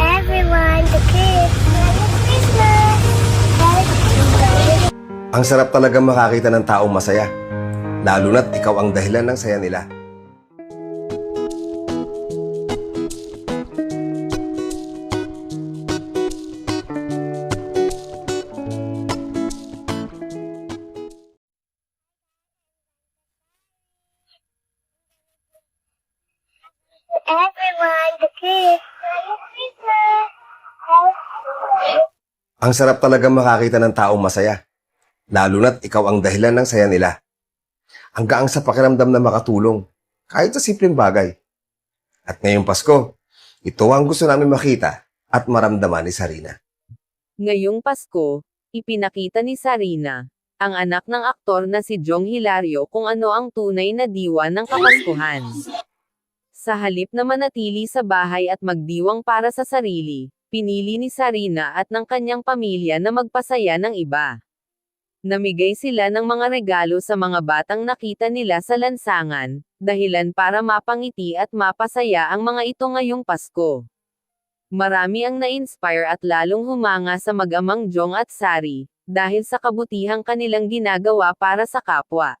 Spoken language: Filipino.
everyone, the kids. Merry Christmas! Merry Christmas! Ang sarap talaga makakita ng taong masaya. Lalo na't ikaw ang dahilan ng saya nila. Everyone, the kids. Merry Christmas! Merry Christmas! Ang sarap talaga makakita ng taong masaya. Lalo na't ikaw ang dahilan ng saya nila. Ang gaang sa pakiramdam na makatulong, kahit sa simpleng bagay. At ngayong Pasko, ito ang gusto namin makita at maramdaman ni Sarina. Ngayong Pasko, ipinakita ni Sarina, ang anak ng aktor na si Jong Hilario kung ano ang tunay na diwa ng Kapaskuhan. Sa halip na manatili sa bahay at magdiwang para sa sarili, pinili ni Sarina at ng kanyang pamilya na magpasaya ng iba. Namigay sila ng mga regalo sa mga batang nakita nila sa lansangan, dahilan para mapangiti at mapasaya ang mga ito ngayong Pasko. Marami ang na-inspire at lalong humanga sa mag-amang Jong at Sari, dahil sa kabutihang kanilang ginagawa para sa kapwa.